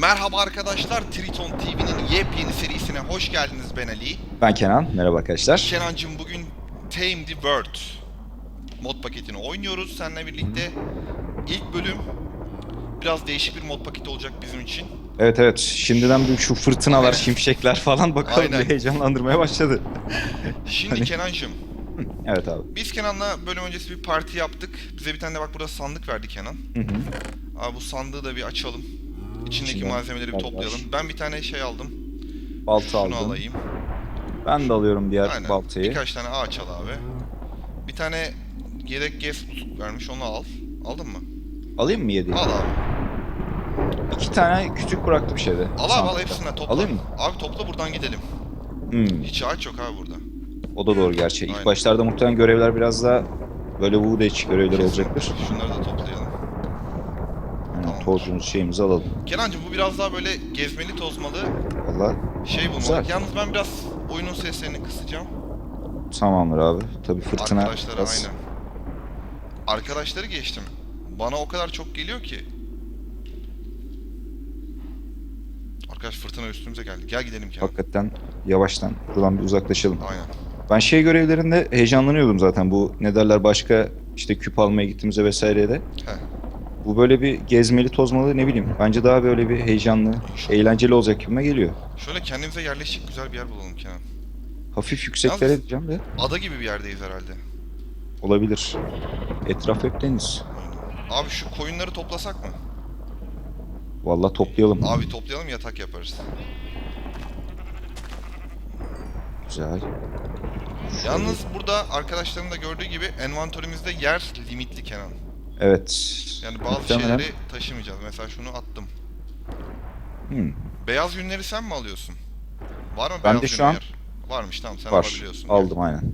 Merhaba arkadaşlar, Triton TV'nin yepyeni serisine hoş geldiniz ben Ali. Ben Kenan. Merhaba arkadaşlar. Kenancığım bugün Tame the World mod paketini oynuyoruz seninle birlikte. İlk bölüm biraz değişik bir mod paketi olacak bizim için. Evet evet. Şimdiden bir şu fırtınalar, Aynen. şimşekler falan bakalım Aynen. bir heyecanlandırmaya başladı. Şimdi Hani- Kenancığım, Evet abi. biz Kenan'la bölüm öncesi bir parti yaptık. Bize bir tane de bak burada sandık verdi Kenan. Hı hı. Abi bu sandığı da bir açalım. İçindeki İçinden malzemeleri bir toplayalım. Ben bir tane şey aldım. Balta Şunu aldım. alayım. Ben de alıyorum diğer Aynen. baltayı. Birkaç tane ağaç al abi. Bir tane yedek gas vermiş onu al. Aldın mı? Alayım mı yediği? Al abi. İki tane küçük bıraktı bir şeyde. Al abi al hepsinden topla. Alayım mı? Abi topla buradan gidelim. Hmm, Hiç ağaç yok abi burada. o da doğru gerçi. İlk Aynen. başlarda muhtemelen görevler biraz daha böyle Wood Edge görevleri olacaktır. Şunları da toplayalım. Tozumuzu şeyimizi alalım. Kenancığım bu biraz daha böyle gezmeli tozmalı Valla şey bulmalı. Güzel. Yalnız ben biraz oyunun seslerini kısacağım. tamamdır abi. Tabii fırtına Arkadaşlara biraz- aynen. Arkadaşları geçtim. Bana o kadar çok geliyor ki. Arkadaş fırtına üstümüze geldi. Gel gidelim Kenan. Hakikaten yavaştan buradan bir uzaklaşalım. Aynen. Ben şey görevlerinde heyecanlanıyordum zaten bu ne derler başka işte küp almaya gittiğimizde vesairede. He. Bu böyle bir gezmeli tozmalı ne bileyim. Bence daha böyle bir heyecanlı, eğlenceli olacak gibime geliyor. Şöyle kendimize yerleşik güzel bir yer bulalım Kenan. Hafif yükseklere Yalnız- diyeceğim de Ada gibi bir yerdeyiz herhalde. olabilir. Etraf hep deniz. Abi şu koyunları toplasak mı? Vallahi toplayalım. Abi toplayalım yatak yaparız. Güzel. Yalnız burada arkadaşların da gördüğü gibi envantorimizde yer limitli Kenan. Evet. Yani bazı Muhtemelen- şeyleri taşımayacağız. Mesela şunu attım. Hmm, Beyaz yünleri sen mi alıyorsun? Var mı Ben beyaz de şu an- yer? Varmış tamam sen var. alabiliyorsun. Aldım aynen.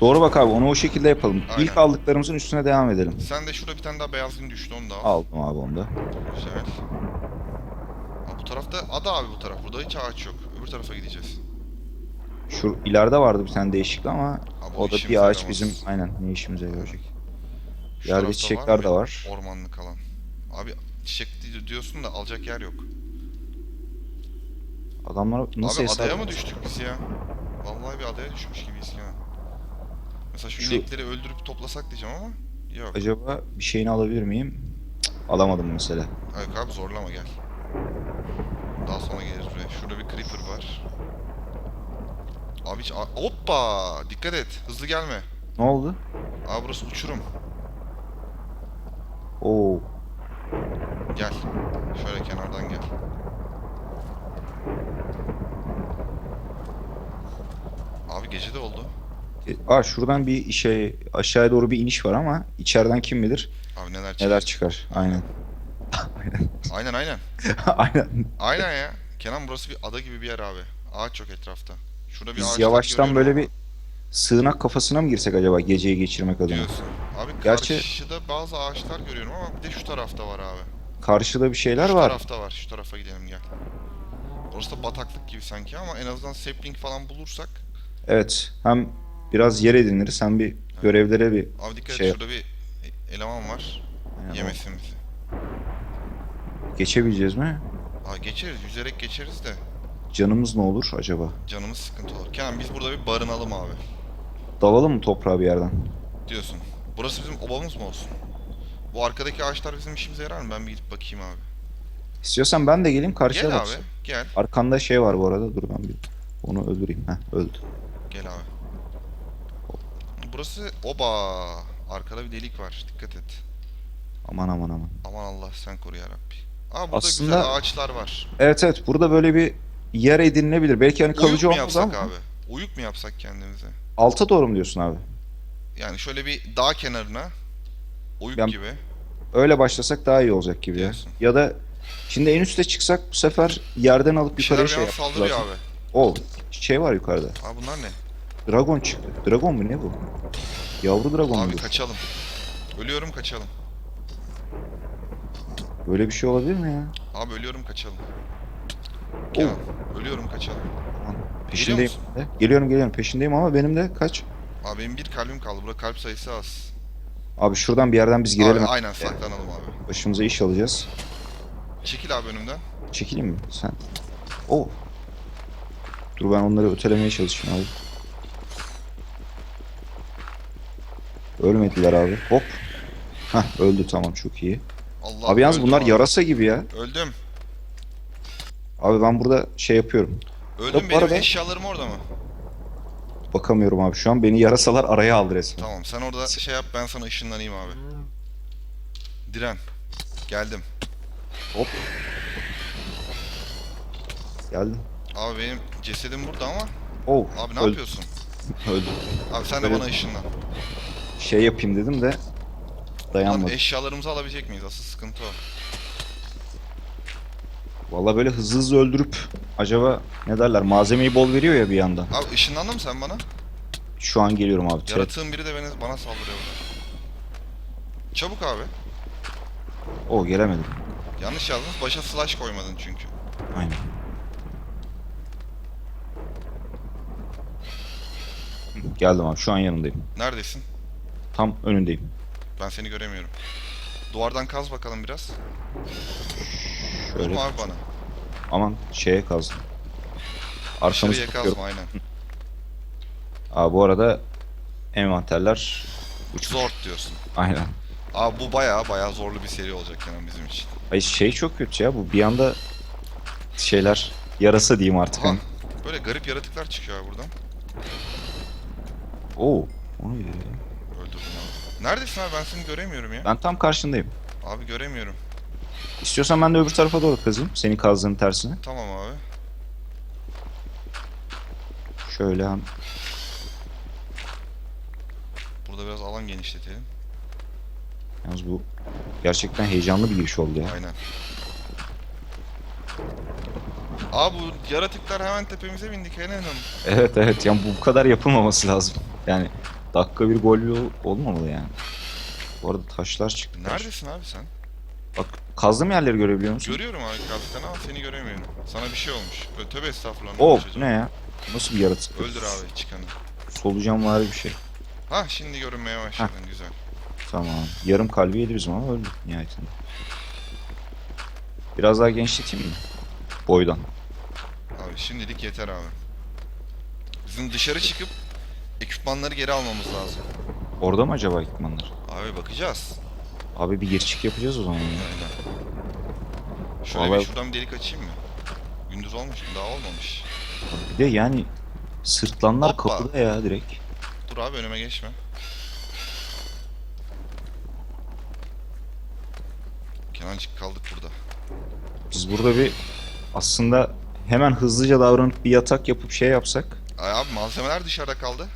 Doğru bak abi onu o şekilde yapalım. Aynen. İlk aldıklarımızın üstüne devam edelim. Sen de şurada bir tane daha beyaz yün düştü onu da al. Aldım abi onu da. Güzel. Aa, bu tarafta ada abi bu taraf. Burada hiç ağaç yok. Öbür tarafa gideceğiz. Şu ileride vardı bir tane değişiklik ama Abi o o da işimize bir ağaç yaramaz. bizim aynen ne işimize yarayacak. Şu Yerde çiçekler mı de var. Ormanlık alan. Abi çiçek di- diyorsun da alacak yer yok. Adamlar nasıl abi adaya mı düştük biz ya? Vallahi bir adaya düşmüş gibiyiz Kenan. Mesela şu, Şu- inekleri öldürüp toplasak diyeceğim ama yok. Acaba bir şeyini alabilir miyim? Cık, alamadım mesela. Yok abi zorlama gel. Daha sonra geliriz buraya. Şurada bir creeper var. Abi hiç... Hoppa! Dikkat et. Hızlı gelme. Ne oldu? Abi burası uçurum. Oo, Gel. Şöyle kenardan gel. Abi gece de oldu. E, Aa şuradan bir şey aşağıya doğru bir iniş var ama içeriden kim bilir Abi neler çıkıyor. neler çıkar. Aynen. Aynen aynen. Aynen. Aynen ya. Kenan burası bir ada gibi bir yer abi. Ağaç yok etrafta. Şurada bir Biz ağaçlar yavaştan böyle görüyorum bir sığınak kafasına mı girsek acaba geceyi geçirmek ama adına? diyorsun. Abi Gerçi- karşıda bazı ağaçlar görüyorum ama bir de şu tarafta var abi. Karşıda bir şeyler şu var. tarafta var. Şu tarafa gidelim gel. Orası da bataklık gibi sanki ama en azından sapling falan bulursak. Evet. Hem biraz yer ediniriz hem bir görevlere bir Abi dikkat Şey et şurada bir eleman var. Aynen, Yemesin bizi. geçebileceğiz mi? Aa geçeriz. Yüzerek geçeriz de. Canımız ne olur acaba? Canımız sıkıntı olur. Kenan biz burada bir barınalım abi. Dalalım mı toprağa bir yerden? Diyorsun. Burası bizim obamız mı olsun? Bu arkadaki ağaçlar bizim işimize yarar mı? Ben bir gidip bakayım abi. İstiyorsan ben de geleyim karşıya Gel abi. baksın. Gel. Arkanda şey var bu arada. Dur ben bir onu öldüreyim. Heh öldü. Gel abi. Burası oba. Arkada bir delik var. Dikkat et. Aman aman aman. Aman Allah sen koru ya Rabbi. Aa burada Aslında- güzel ağaçlar var. Evet evet burada böyle bir yer edinilebilir. Belki hani Uyuk kalıcı mu olmaz yapsak ama. abi? Uyuk mu yapsak kendimize? Alta doğru mu diyorsun abi? Yani şöyle bir dağ kenarına uyuk Ben- gibi. Öyle başlasak daha iyi olacak gibi ya. Diyorsun. Ya da şimdi en üste çıksak bu sefer yerden alıp Bir yukarıya şey yapacağız. saldırıyor abi. O şey var yukarıda. Aa bunlar ne? Dragon çıktı. Dragon mu ne bu? Yavru dragon Abi mu? kaçalım. Ölüyorum kaçalım. Böyle bir şey olabilir mi ya? Abi ölüyorum kaçalım. Kenan, ölüyorum kaçalım. Peşindeyim. musun? de. Geliyorum geliyorum peşindeyim ama benim de kaç? Abi benim bir kalbim kaldı. Burada kalp sayısı az. Abi şuradan bir yerden biz girelim. Abi, aynen saklanalım abi. Başımıza iş alacağız. Çekil abi önümden. Çekileyim mi sen? Oo. Dur ben onları ötelemeye çalışayım abi. Ölmediler abi. Hop. Hah öldü tamam çok iyi. Allah Abi yalnız bunlar abi. yarasa gibi ya. Öldüm. Abi ben burada şey yapıyorum. Öldüm Yok, benim arada- eşyalarım orada mı? Bakamıyorum abi şu an. Beni yarasalar araya aldı resmen. Tamam sen orada şey yap ben sana ışınlanayım abi. Diren. Geldim. Hop. Geldim. Abi benim cesedim burada ama Oh. abi ne öldü- yapıyorsun? Öldü. Abi sen de bana ışınlan. Şey yapayım dedim de Lan dayanmadım. eşyalarımızı alabilecek miyiz? Asıl sıkıntı o. Valla böyle hızlı hızlı öldürüp acaba ne derler malzemeyi bol veriyor ya bir yandan. Abi ışınlandın mı sen bana? Şu an geliyorum abi. Threat. Yaratığın biri de beni, bana saldırıyor burada. Çabuk abi. O gelemedim. Yanlış yazdın. Başa slash koymadın çünkü. Aynen. Hı, Geldim abi şu an yanındayım. Neredesin? Tam önündeyim. Ben seni göremiyorum. Duvardan kaz bakalım biraz. Şöyle Vurma abi bana. aman şeye kazdım. Arkamızı Dışarıya tutuyorum. kazma aynen. Abi bu arada envanterler uçmuş. Zor diyorsun. Aynen. Abi bu baya baya zorlu bir seri olacak yani bizim için. Ay şey çok kötü ya bu bir anda şeyler yarasa diyeyim artık. Aha. hani. Böyle garip yaratıklar çıkıyor abi buradan. Oo. O neydi ya? Öldürdüm abi. Neredesin abi ben seni göremiyorum ya. Ben tam karşındayım. Abi göremiyorum. İstiyorsan ben de öbür tarafa doğru kazayım. Senin kazdığın tersine. Tamam abi. Şöyle hem Burada biraz alan genişletelim. Yalnız bu gerçekten heyecanlı bir giriş oldu ya. Aynen. Abi bu yaratıklar hemen tepemize bindik Helen Hanım. Evet evet yani bu kadar yapılmaması lazım. Yani dakika bir gol olmamalı yani. Bu arada taşlar çıktı. Neredesin abi sen? Bak kazdığım yerleri görebiliyor musun? Görüyorum abi kaftan ama seni göremiyorum. Sana bir şey olmuş. Böyle tövbe estağfurullah. ne Oh ne ya? Nasıl bir yaratık? Öldür abi çıkanı. Solucan var bir şey. Ha şimdi görünmeye başladın güzel. Tamam. Yarım kalbi yedi bizim ama öldü nihayetinde. Biraz daha genişleteyim mi? Boydan. Abi şimdilik yeter abi. Bizim dışarı çıkıp ekipmanları geri almamız lazım. Orada mı acaba ekipmanlar? Abi bakacağız. Abi bir gir çık yapacağız o zaman ya. Şöyle Vallahi- bir şuradan bir delik açayım mı? Gündüz olmuş mu? Daha olmamış. Bir de yani sırtlanlar Hoppa. kapıda ya direkt. Dur abi önüme geçme. Kenancık kaldık burada. Biz burada bir aslında hemen hızlıca davranıp bir yatak yapıp şey yapsak. Ay abi malzemeler dışarıda kaldı.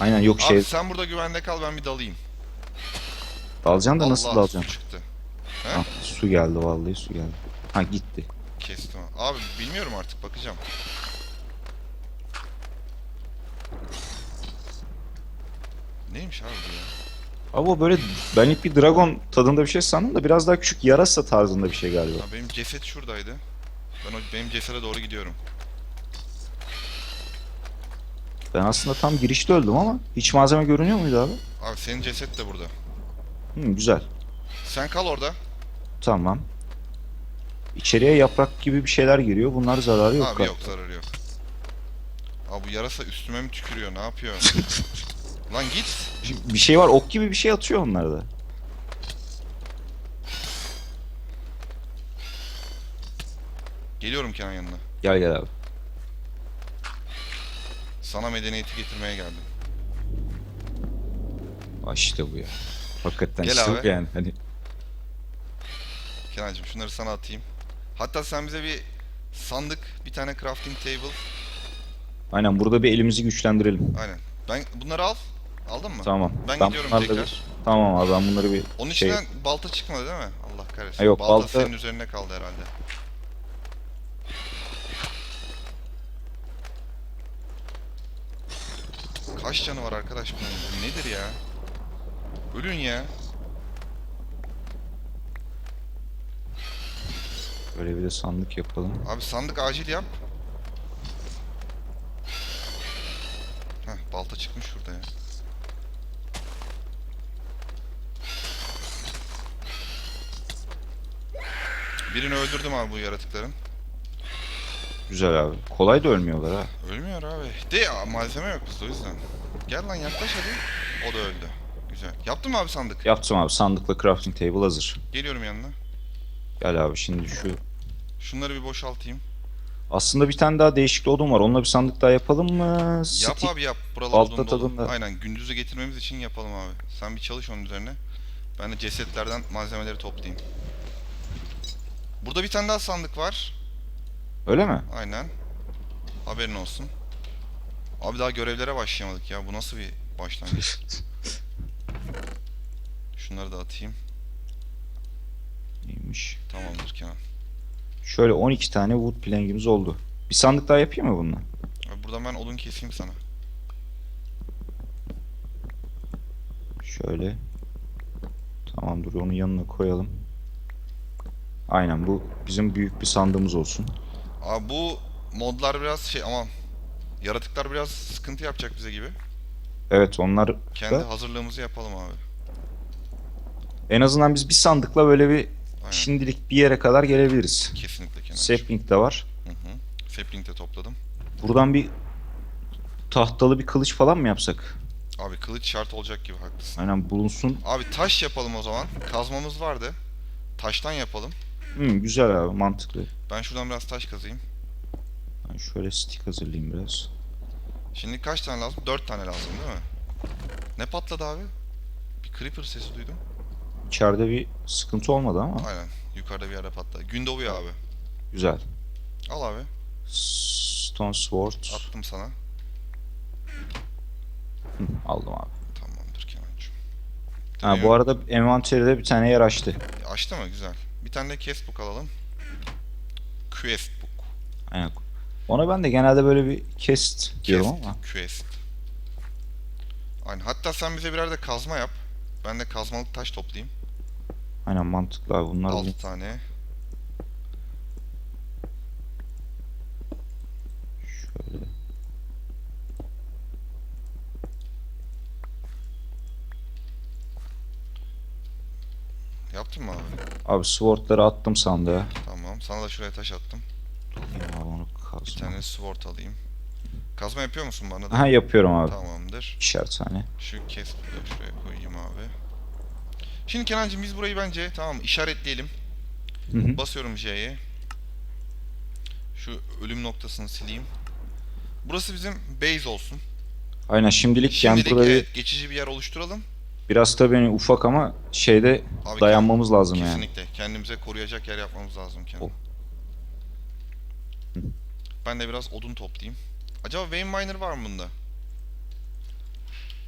Aynen yok şey Abi sen burada güvende kal ben bir dalayım. Dalacaksın da nasıl dalacaksın? çıktı. Ha, su geldi vallahi su geldi. Ha gitti. Kestim. Abi bilmiyorum artık bakacağım. Neymiş abi bu ya? Ama o böyle ben ilk bir dragon tadında bir şey sandım da biraz daha küçük yarasa tarzında bir şey galiba. Ha, benim ceset şuradaydı. Ben o benim cesede doğru gidiyorum. Ben aslında tam girişte öldüm ama hiç malzeme görünüyor muydu abi? Abi senin ceset de burada. Hı, güzel. Sen kal orada. Tamam. İçeriye yaprak gibi bir şeyler giriyor. Bunlar zararı yok. Abi galiba. yok zararı yok. Abi bu yarasa üstüme mi tükürüyor ne yapıyor? Lan git. Bir şey var ok gibi bir şey atıyor onlar da. Geliyorum Kenan yanına. Gel gel abi. Sana medeniyeti getirmeye geldim. Aa, işte bu ya. Hakikaten Gel abi. yani. Hani Kenancığım şunları sana atayım. Hatta sen bize bir sandık, bir tane crafting table. aynen burada bir elimizi güçlendirelim. Aynen. Ben bunları al. Aldın mı? Tamam. Ben gidiyorum bunlarla tekrar. bir- Tamam abi ben bunları bir Onun şey... içinden balta çıkmadı değil mi? Allah kahretsin. Ha, yok, balta, balta- senin üzerine kaldı herhalde. Kaç canı var arkadaş bunun? Bu nedir ya? Ölün ya. Böyle bir de sandık yapalım. Abi sandık acil yap. Heh, balta çıkmış şurada ya. Birini öldürdüm abi bu yaratıkların. Güzel abi. Kolay da ölmüyorlar ha. Ölmüyor abi. De malzeme yok bizde o yüzden. Gel lan yaklaş hadi. O da öldü. Güzel. Yaptın mı abi sandık? Yaptım abi. Sandıkla crafting table hazır. Geliyorum yanına. Gel abi şimdi şu... Şunları bir boşaltayım. Aslında bir tane daha değişik odun var. Onunla bir sandık daha yapalım mı? Yap Stick- abi yap. Buralar Altta odun dolu. tadında. Aynen gündüzü getirmemiz için yapalım abi. Sen bir çalış onun üzerine. Ben de cesetlerden malzemeleri toplayayım. Burada bir tane daha sandık var. Öyle mi? Aynen. Haberin olsun. Abi daha görevlere başlayamadık ya. Bu nasıl bir başlangıç? Şunları da atayım. Neymiş? Tamamdır Kenan. Şöyle 12 tane wood plank'imiz oldu. Bir sandık daha yapayım mı bununla? Buradan ben odun keseyim sana. Şöyle. Tamam dur onun yanına koyalım. Aynen bu bizim büyük bir sandığımız olsun. Abi bu modlar biraz şey ama yaratıklar biraz sıkıntı yapacak bize gibi. Evet onlar Kendi da hazırlığımızı yapalım abi. en azından biz bir sandıkla böyle bir Aynen. şimdilik bir yere kadar gelebiliriz. Kesinlikle Kenan. Sapling de var. Hı hı. Sapling de topladım. Buradan bir tahtalı bir kılıç falan mı yapsak? Abi kılıç şart olacak gibi haklısın. Aynen bulunsun. Abi taş yapalım o zaman. Kazmamız vardı. Taştan yapalım. Hmm, güzel abi mantıklı. Ben şuradan biraz taş kazayım. Ben şöyle stick hazırlayayım biraz. Şimdi kaç tane lazım? Dört tane lazım değil mi? Ne patladı abi? Bir creeper sesi duydum. İçeride bir sıkıntı olmadı ama Aynen. Yukarıda bir yerde patladı. Gün doğuyor abi. güzel. Al abi. Stone sword. Attım sana. Hı, aldım abi. Tamamdır Kenancığım. Ha, bu arada envanteride bir tane yer açtı. Açtı mı? Güzel. Bir tane de quest book alalım. Quest book. Aynen. Ona ben de genelde böyle bir kest diyorum Quest. ama. Quest. Aynen. Hatta sen bize birer de kazma yap. Ben de kazmalık taş toplayayım. Aynen mantıklı abi. Bunlar 6 tane. şöyle. Yaptın mı abi? Abi swordları attım sandığa. Tamam. Sana da şuraya taş attım. Onu Bir tane sword alayım. Kazma yapıyor musun bana da? Ha yapıyorum abi. Tamamdır. İkişer tane. Şu kes şuraya koyayım abi. Şimdi Kenancığım biz burayı bence tamam işaretleyelim. Hı hı. Basıyorum J'ye. Şu ölüm noktasını sileyim. Burası bizim base olsun. Aynen şimdilik, yani Şimdilik burayı evet, geçici bir yer oluşturalım. biraz tabii hani ufak ama şeyde Abi dayanmamız lazım yani. Kesinlikle. Kendimize koruyacak yer yapmamız lazım Kenan. Hı. Ben de biraz odun toplayayım. Acaba Vein Miner var mı bunda?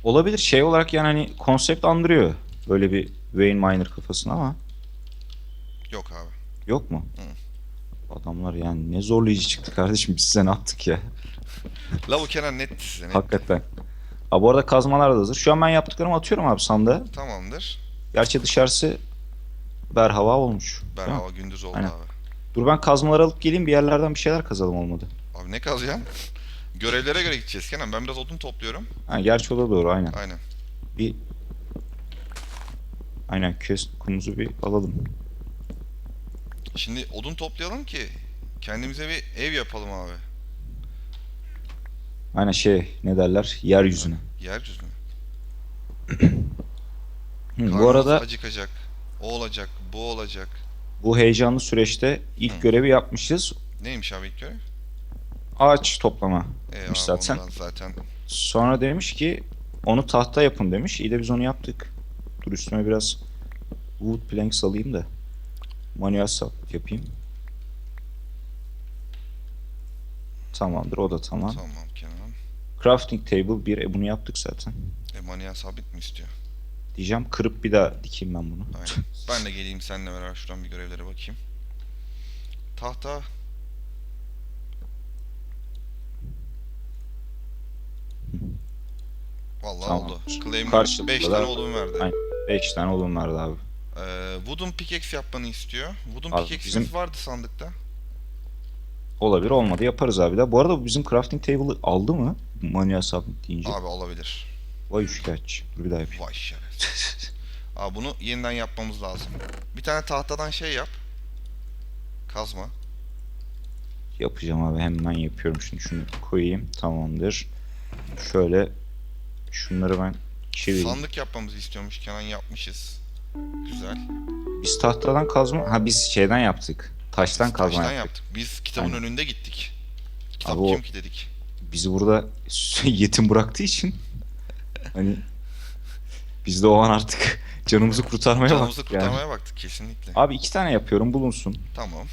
Olabilir şey olarak yani hani konsept andırıyor. Böyle bir Wayne Miner kafasına ama Yok abi. yok mu? Adamlar yani ne zorlayıcı çıktı kardeşim biz size ne yaptık ya. La bu Kenan net size net. Hakikaten. Ha bu arada kazmalar da hazır. Şu an ben yaptıklarımı atıyorum abi sandığa. Tamamdır. Gerçi dışarısı berhava olmuş. Ben Değil mi? hava gündüz oldu Aynen. abi. Dur ben kazmaları alıp geleyim bir yerlerden bir şeyler kazalım olmadı. Abi ne kazacaksın? Görevlere göre gideceğiz Kenan. Ben biraz odun topluyorum. Ha, gerçi o da doğru aynen. Aynen. Bir Aynen quest kumuzu bir alalım. Şimdi odun toplayalım ki kendimize bir ev yapalım abi. Aynen şey ne derler yeryüzüne. Yeryüzüne. Hı, bu arada acıkacak. O olacak, bu olacak. Bu heyecanlı süreçte ilk Hı. görevi yapmışız. Neymiş abi ilk görev? Ağaç toplama. Ee, zaten. zaten. Sonra demiş ki onu tahta yapın demiş. İyi de biz onu yaptık. Dur üstüme biraz wood planks alayım da manuel sap yapayım. Tamamdır o da tamam. Tamam Kenan. Crafting table bir e, bunu yaptık zaten. E manuel sabit mi istiyor? Diyeceğim kırıp bir daha dikeyim ben bunu. Aynen. Ben de geleyim seninle beraber şuradan bir görevlere bakayım. Tahta. Vallahi Tamam. oldu. Claim Karşılıklı 5 da- tane odun verdi. Aynen. 5 tane odun verdi abi. Ee, wooden pickaxe yapmanı istiyor. Wooden Abi pickaxe'imiz bizim- vardı sandıkta. Olabilir olmadı yaparız abi de. Bu arada bizim crafting table'ı aldı mı? Manuel submit deyince. Abi olabilir. Vay şikayetçi. Dur bir daha yapayım. Vay şerefsiz. Abi bunu yeniden yapmamız lazım. Bir tane tahtadan şey yap. Kazma. Yapacağım abi hemen yapıyorum şimdi şunu koyayım tamamdır. Şöyle şunları ben çevireyim. Sandık yapmamızı istiyormuş Kenan yapmışız. Güzel. Biz tahtadan kazma ha biz şeyden yaptık. Taştan Biz kazma taştan yaptık. yaptık. Biz kitabın Aynen. önünde gittik. Kitap Abi kim ki dedik. Bizi burada yetim bıraktığı için hani biz de o an artık canımızı kurtarmaya Canımızı baktık yani. kurtarmaya baktık kesinlikle. Abi iki tane yapıyorum bulunsun. Tamam.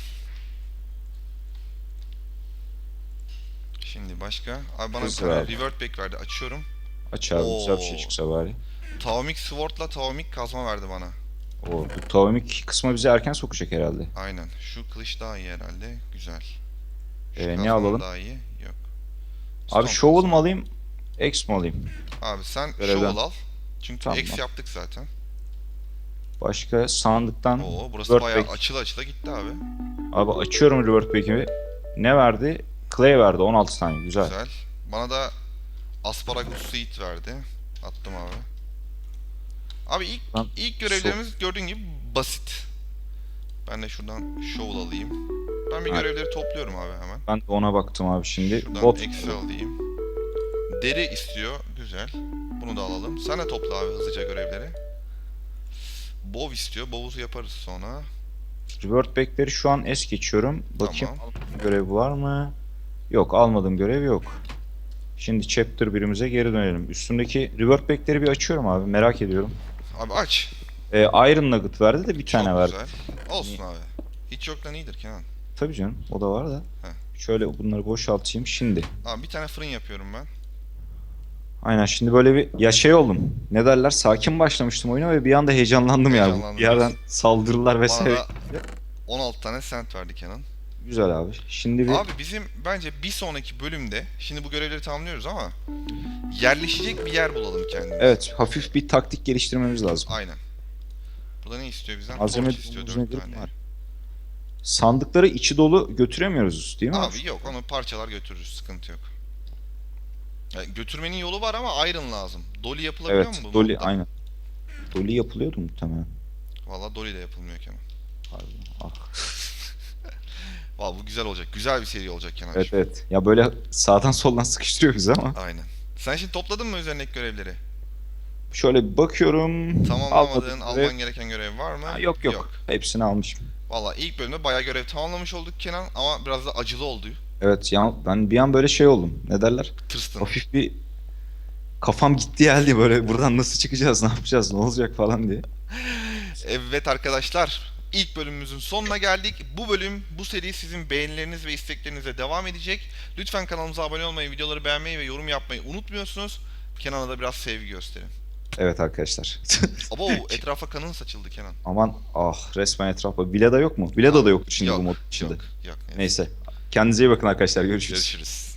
Şimdi başka? Abi bana bir Hızlı tane abi. revert back verdi. Açıyorum. Aç abi güzel bir şey Oo. çıksa bari. Taomik Sword'la Taomik kazma verdi bana. O bu tavamik kısmı bizi erken sokacak herhalde. Aynen. Şu kılıç daha iyi herhalde. Güzel. Şu Ee, ne kazma alalım? Daha iyi. Yok. Abi Stone shovel kazma. mu alayım? X mi alayım? Abi sen Görevden. shovel al. Çünkü Tamam. X yaptık zaten. Başka sandıktan Oo burası Revert bayağı back. açıla açıla gitti abi. Abi açıyorum revert back'imi. Ne verdi? Clay verdi 16 tane güzel. Güzel. Bana da asparagus seed verdi. Attım abi. Abi ilk Lan, ilk görevlerimiz gördüğün gibi basit. Ben de şuradan shovel alayım. Ben bir Ha. görevleri topluyorum abi hemen. Ben de ona baktım abi şimdi. Şuradan Bot eksi alayım. Deri istiyor. Güzel. Bunu da alalım. Sen de topla abi hızlıca görevleri. Bov istiyor. Bov'u yaparız sonra. revert back'leri şu an es geçiyorum. Bakayım Tamam. görev var mı? Yok almadığım görev yok. Şimdi chapter birimize geri dönelim. Üstümdeki revert back'leri bir açıyorum abi merak ediyorum. Abi aç. Ee, Iron Nugget verdi de bir Çok tane verdi. güzel. Olsun abi. Hiç yoktan iyidir Kenan. Tabii canım o da var da. Şöyle bunları boşaltayım şimdi. Abi bir tane fırın yapıyorum ben. Aynen şimdi böyle bir ya şey oldum. Ne derler? Sakin başlamıştım oyuna ve bir anda heyecanlandım ya. Bir yerden saldırılar Bana vesaire. da 16 tane sent verdi Kenan. Güzel abi. Şimdi bir Abi bizim bence bir sonraki bölümde şimdi bu görevleri tamamlıyoruz ama yerleşecek bir yer bulalım kendimize. evet hafif bir taktik geliştirmemiz lazım. Aynen. Burada ne istiyor bizden? Malzeme Torch istiyor dolabımız 4 nedir tane. var. Sandıkları içi dolu götüremiyoruz değil mi? abi? Abi yok onu parçalar götürürüz sıkıntı yok. Yani götürmenin yolu var ama iron lazım. Dolly yapılabiliyor Evet, mu bu Dolly modda? aynen. Dolly yapılıyordu muhtemelen. Valla Dolly de yapılmıyor Kenan. Pardon. Ah. Valla bu güzel olacak. Güzel bir seri olacak Kenan. Evet evet. Ya böyle sağdan soldan sıkıştırıyor bizi ama. Aynen. Sen şimdi topladın mı üzerindeki görevleri? Şöyle bir bakıyorum. Tamamlamadığın, alman gereken görev var mı? Ha, yok, yok Hepsini almışım. Valla ilk bölümde bayağı görev tamamlamış olduk Kenan ama biraz da acılı oldu. Evet ya ben bir an böyle şey oldum. Ne derler? Tırstın. Hafif bir kafam gitti geldi böyle buradan nasıl çıkacağız ne yapacağız ne olacak falan diye. Evet arkadaşlar, ilk bölümümüzün sonuna geldik. Bu bölüm, bu seri sizin beğenileriniz ve isteklerinize devam edecek. Lütfen kanalımıza abone olmayı, videoları beğenmeyi ve yorum yapmayı unutmuyorsunuz. Kenan'a da biraz sevgi gösterin. Evet arkadaşlar. Abo etrafa kanın saçıldı Kenan. Aman ah resmen etrafa. Villada yok mu? Villada da yoktu şimdi Yok, bu mod içinde. Yok, yok. Neyse. Kendinize iyi bakın arkadaşlar. Görüşürüz. Görüşürüz.